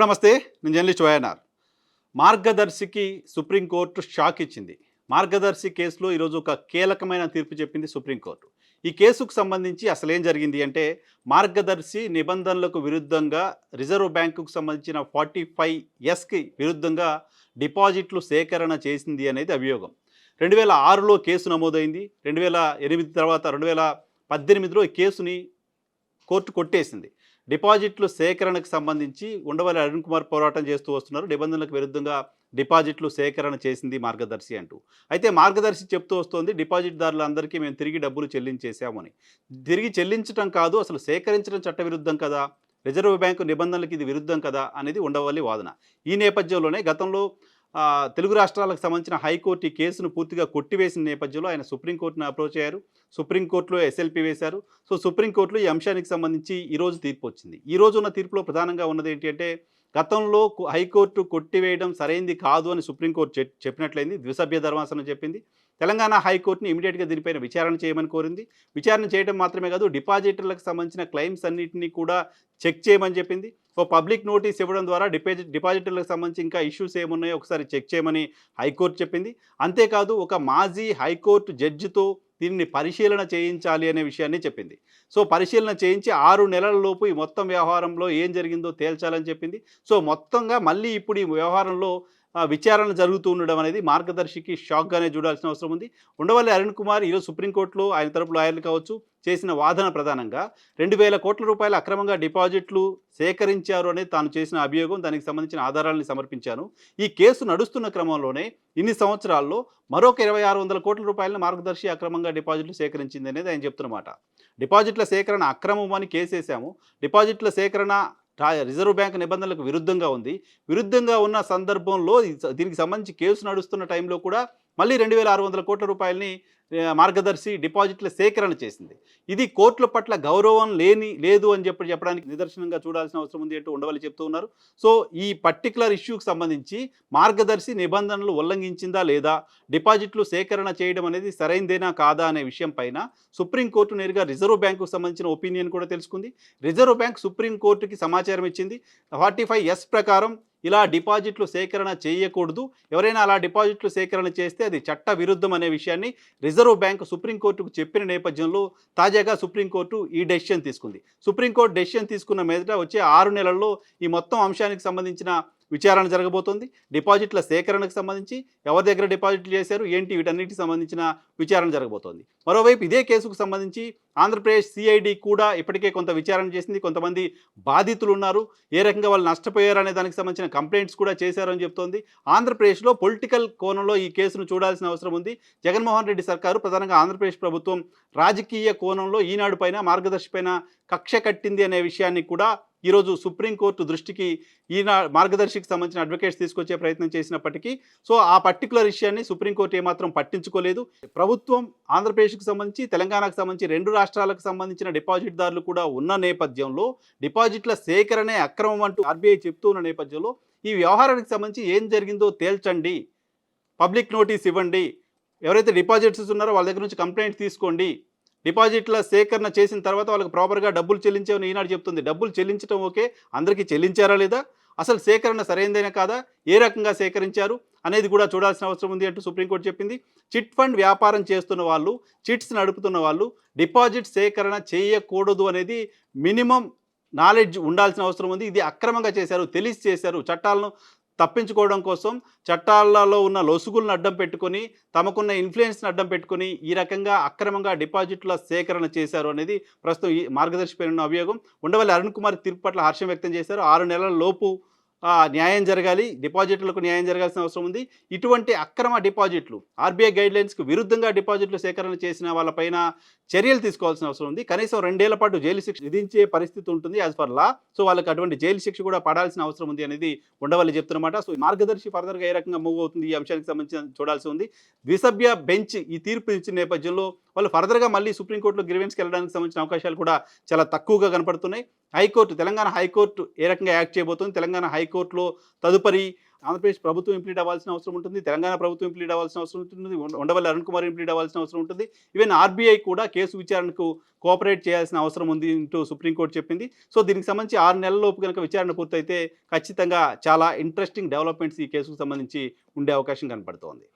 Hello నమస్తే నేను journalist YNR. మార్గదర్శికి సుప్రీంకోర్టు షాక్ ఇచ్చింది మార్గదర్శి కేసులో ఈరోజు ఒక కీలకమైన తీర్పు చెప్పింది సుప్రీంకోర్టు ఈ కేసుకు సంబంధించి అసలు ఏం జరిగింది అంటే మార్గదర్శి నిబంధనలకు విరుద్ధంగా రిజర్వ్ బ్యాంకుకు సంబంధించిన ఫార్టీ ఫైవ్ ఎస్కి విరుద్ధంగా డిపాజిట్లు సేకరణ చేసింది అనేది అభియోగం. రెండు వేల ఆరులో కేసు నమోదైంది. రెండు వేల ఎనిమిది తర్వాత రెండు వేల పద్దెనిమిదిలో ఈ కేసుని కోర్టు కొట్టేసింది. డిపాజిట్లు సేకరణకు సంబంధించి ఉండవల్లి అరుణ్ కుమార్ పోరాటం చేస్తూ వస్తున్నారు. నిబంధనలకు విరుద్ధంగా డిపాజిట్లు సేకరణ చేసింది మార్గదర్శి అంటూ. అయితే మార్గదర్శి చెప్తూ వస్తోంది డిపాజిట్దారులందరికీ మేము తిరిగి డబ్బులు చెల్లించేసామని తిరిగి చెల్లించడం కాదు అసలు సేకరించడం చట్టవిరుద్ధం కదా? రిజర్వ్ బ్యాంకు నిబంధనలకు ఇది విరుద్ధం కదా? అనేది ఉండవల్లి వాదన. ఈ నేపథ్యంలోనే గతంలో తెలుగు రాష్ట్రాలకు సంబంధించిన హైకోర్టు ఈ కేసును పూర్తిగా కొట్టివేసిన నేపథ్యంలో ఆయన సుప్రీంకోర్టును అప్రోచ్ అయ్యారు. సుప్రీంకోర్టులో ఎస్ఎల్పి వేశారు. సో సుప్రీంకోర్టులో ఈ అంశానికి సంబంధించి ఈరోజు తీర్పు వచ్చింది. ఈరోజు ఉన్న తీర్పులో ప్రధానంగా ఉన్నది ఏంటి అంటే గతంలో హైకోర్టు కొట్టివేయడం సరైంది కాదు అని సుప్రీంకోర్టు చెప్పినట్లయింది. ద్విసభ్య ధర్మాసనం చెప్పింది. తెలంగాణ హైకోర్టుని ఇమీడియట్గా దీనిపైన విచారణ చేయమని కోరింది. విచారణ చేయడం మాత్రమే కాదు డిపాజిటర్లకు సంబంధించిన క్లెయిమ్స్ అన్నింటినీ కూడా చెక్ చేయమని చెప్పింది. ఓ పబ్లిక్ నోటీస్ ఇవ్వడం ద్వారా డిపాజిట్ డిపాజిటర్లకు సంబంధించి ఇంకా ఇష్యూస్ ఏమున్నాయో ఒకసారి చెక్ చేయమని హైకోర్టు చెప్పింది. అంతేకాదు ఒక మాజీ హైకోర్టు జడ్జితో దీనిని పరిశీలన చేయించాలి అనే విషయాన్ని చెప్పింది. సో పరిశీలన చేయించి ఆరు నెలల లోపు ఈ మొత్తం వ్యవహారంలో ఏం జరిగిందో తేల్చాలని చెప్పింది. సో మొత్తంగా మళ్ళీ ఇప్పుడు ఈ వ్యవహారంలో విచారణ జరుగుతూ ఉండడం అనేది మార్గదర్శికి షాక్గానే చూడాల్సిన అవసరం ఉంది. ఉండవల్లి అరుణ్ కుమార్ ఈరోజు సుప్రీంకోర్టులో ఆయన తరపు లాయర్లు కావచ్చు చేసిన వాదన ప్రధానంగా రెండు వేల కోట్ల రూపాయల అక్రమంగా డిపాజిట్లు సేకరించారు అనేది తాను చేసిన అభియోగం దానికి సంబంధించిన ఆధారాలను సమర్పించాను. ఈ కేసు నడుస్తున్న క్రమంలోనే ఇన్ని సంవత్సరాల్లో మరొక ఇరవై ఆరు వందల కోట్ల రూపాయలను మార్గదర్శి అక్రమంగా డిపాజిట్లు సేకరించింది అనేది ఆయన చెప్తున్నమాట డిపాజిట్ల సేకరణ అక్రమం అని కేసేసాము. డిపాజిట్ల సేకరణ రిజర్వ్ బ్యాంక్ నిబంధనలకు విరుద్ధంగా ఉంది. విరుద్ధంగా ఉన్న సందర్భంలో దీనికి సంబంధించి కేసు నడుస్తున్న టైంలో కూడా మళ్ళీ రెండు వేల ఆరు వందల కోట్ల రూపాయలని మార్గదర్శి డిపాజిట్ల సేకరణ చేసింది. ఇది కోర్టుల పట్ల గౌరవం లేని లేదు అని చెప్పి చెప్పడానికి నిదర్శనంగా చూడాల్సిన అవసరం ఉంది అంటూ ఉండవల్లి చెప్తూ ఉన్నారు. సో ఈ పర్టికులర్ ఇష్యూకి సంబంధించి మార్గదర్శి నిబంధనలు ఉల్లంఘించిందా లేదా డిపాజిట్లు సేకరణ చేయడం అనేది సరైందేనా కాదా అనే విషయం పైన సుప్రీంకోర్టు నేరుగా రిజర్వ్ బ్యాంకుకు సంబంధించిన ఒపీనియన్ కూడా తెలుసుకుంది. రిజర్వ్ బ్యాంక్ సుప్రీంకోర్టుకి సమాచారం ఇచ్చింది. ఫార్టీ ఫైవ్ ఎస్ ప్రకారం ఇలా డిపాజిట్లు సేకరణ చేయకూడదు. ఎవరైనా అలా డిపాజిట్లు సేకరణ చేస్తే అది చట్ట విరుద్ధం అనే విషయాన్ని రిజర్వ్ బ్యాంక్ సుప్రీంకోర్టుకు చెప్పిన నేపథ్యంలో తాజాగా సుప్రీంకోర్టు ఈ డెసిషన్ తీసుకుంది. సుప్రీంకోర్టు డెసిషన్ తీసుకున్న మీదట వచ్చే ఆరు నెలల్లో ఈ మొత్తం అంశానికి సంబంధించిన విచారణ జరగబోతోంది. డిపాజిట్ల సేకరణకు సంబంధించి ఎవరి దగ్గర డిపాజిట్లు చేశారు ఏంటి వీటన్నిటికి సంబంధించిన విచారణ జరగబోతోంది. మరోవైపు ఇదే కేసుకు సంబంధించి ఆంధ్రప్రదేశ్ సిఐడి కూడా ఇప్పటికే కొంత విచారణ చేసింది. కొంతమంది బాధితులు ఉన్నారు. ఏ రకంగా వాళ్ళు నష్టపోయారు అనే దానికి సంబంధించిన కంప్లైంట్స్ కూడా చేశారని చెప్తోంది. ఆంధ్రప్రదేశ్లో పొలిటికల్ కోణంలో ఈ కేసును చూడాల్సిన అవసరం ఉంది. జగన్మోహన్ రెడ్డి సర్కారు ప్రధానంగా ఆంధ్రప్రదేశ్ ప్రభుత్వం రాజకీయ కోణంలో ఈనాడు పైన మార్గదర్శి పైన కక్ష కట్టింది అనే విషయాన్ని కూడా ఈరోజు సుప్రీంకోర్టు దృష్టికి ఈయన మార్గదర్శికి సంబంధించిన అడ్వకేట్స్ తీసుకొచ్చే ప్రయత్నం చేసినప్పటికీ సో ఆ పర్టికులర్ విషయాన్ని సుప్రీంకోర్టు ఏమాత్రం పట్టించుకోలేదు. ప్రభుత్వం ఆంధ్రప్రదేశ్కి సంబంధించి తెలంగాణకు సంబంధించి రెండు రాష్ట్రాలకు సంబంధించిన డిపాజిట్దారులు కూడా ఉన్న నేపథ్యంలో డిపాజిట్ల సేకరణే అక్రమం అంటూ ఆర్బీఐ చెప్తూ ఉన్న నేపథ్యంలో ఈ వ్యవహారానికి సంబంధించి ఏం జరిగిందో తేల్చండి. పబ్లిక్ నోటీస్ ఇవ్వండి. ఎవరైతే డిపాజిట్స్ ఉన్నారో వాళ్ళ దగ్గర నుంచి కంప్లైంట్ తీసుకోండి. డిపాజిట్ల సేకరణ చేసిన తర్వాత వాళ్ళకి ప్రాపర్గా డబ్బులు చెల్లించామని ఈనాడు చెప్తుంది. డబ్బులు చెల్లించడం ఓకే. అందరికీ చెల్లించారా లేదా? అసలు సేకరణ సరైనదేనా కాదా? ఏ రకంగా సేకరించారు? అనేది కూడా చూడాల్సిన అవసరం ఉంది అంటూ సుప్రీంకోర్టు చెప్పింది. చిట్ ఫండ్ వ్యాపారం చేస్తున్న వాళ్ళు చిట్స్ నడుపుతున్న వాళ్ళు డిపాజిట్ సేకరణ చేయకూడదు అనేది మినిమం నాలెడ్జ్ ఉండాల్సిన అవసరం ఉంది. ఇది అక్రమంగా చేశారు తెలిసి చేశారు చట్టాలను తప్పించుకోవడం కోసం చట్టాలలో ఉన్న లొసుగులను అడ్డం పెట్టుకొని తమకున్న ఇన్ఫ్లుయెన్స్ని అడ్డం పెట్టుకొని ఈ రకంగా అక్రమంగా డిపాజిట్ల సేకరణ చేశారు అనేది ప్రస్తుతం ఈ మార్గదర్శి ఉన్న అభియోగం. ఉండవల్లి అరుణ్ కుమార్ తీర్పు పట్ల హర్షం వ్యక్తం చేశారు. ఆరు నెలల లోపు న్యాయం జరగాలి డిపాజిట్లకు న్యాయం జరగాల్సిన అవసరం ఉంది. ఇటువంటి అక్రమ డిపాజిట్లు ఆర్బీఐ గైడ్లైన్స్కు విరుద్ధంగా డిపాజిట్లు సేకరణ చేసిన వాళ్ళపైన చర్యలు తీసుకోవాల్సిన అవసరం ఉంది. కనీసం రెండేళ్ళ పాటు జైలు శిక్ష విధించే పరిస్థితి ఉంటుంది యాజ్ పర్ లా. సో వాళ్ళకి అటువంటి జైలు శిక్ష కూడా పడాల్సిన అవసరం ఉంది అనేది ఉండవల్లి చెప్తున్నమాట. సో మార్గదర్శి ఫర్దర్గా ఏ రకంగా మూవ్ అవుతుంది ఈ అంశానికి సంబంధించి చూడాల్సి ఉంది. ద్విసభ్య బెంచ్ ఈ తీర్పు ఇచ్చిన నేపథ్యంలో వాళ్ళు ఫర్దర్గా మళ్ళీ సుప్రీంకోర్టులో గ్రీవెన్స్కి వెళ్ళడానికి సంబంధించిన అవకాశాలు కూడా చాలా తక్కువగా కనపడుతున్నాయి. హైకోర్టు తెలంగాణ హైకోర్టు ఏ రకంగా యాక్ట్ చేయబోతుంది తెలంగాణ హైకోర్టులో తదుపరి ఆంధ్రప్రదేశ్ ప్రభుత్వం ఇంప్లీట్ అవ్వాల్సిన అవసరం ఉంటుంది తెలంగాణ ప్రభుత్వం ఇంప్లీట్ అవ్వాల్సిన అవసరం ఉంటుంది ఉండవల్లి అరుణ్ కుమార్ ఇంప్లీట్ అవ్వాల్సిన అవసరం ఉంటుంది. ఈవెన్ ఆర్బీఐ కూడా కేసు విచారణకు కోఆపరేట్ చేయాల్సిన అవసరం ఉంది అంటూ సుప్రీంకోర్టు చెప్పింది. సో దీనికి సంబంధించి ఆరు నెలలలోపు కనుక విచారణ పూర్తయితే ఖచ్చితంగా చాలా ఇంట్రెస్టింగ్ డెవలప్మెంట్స్ ఈ కేసుకు సంబంధించి ఉండే అవకాశం కనపడుతోంది.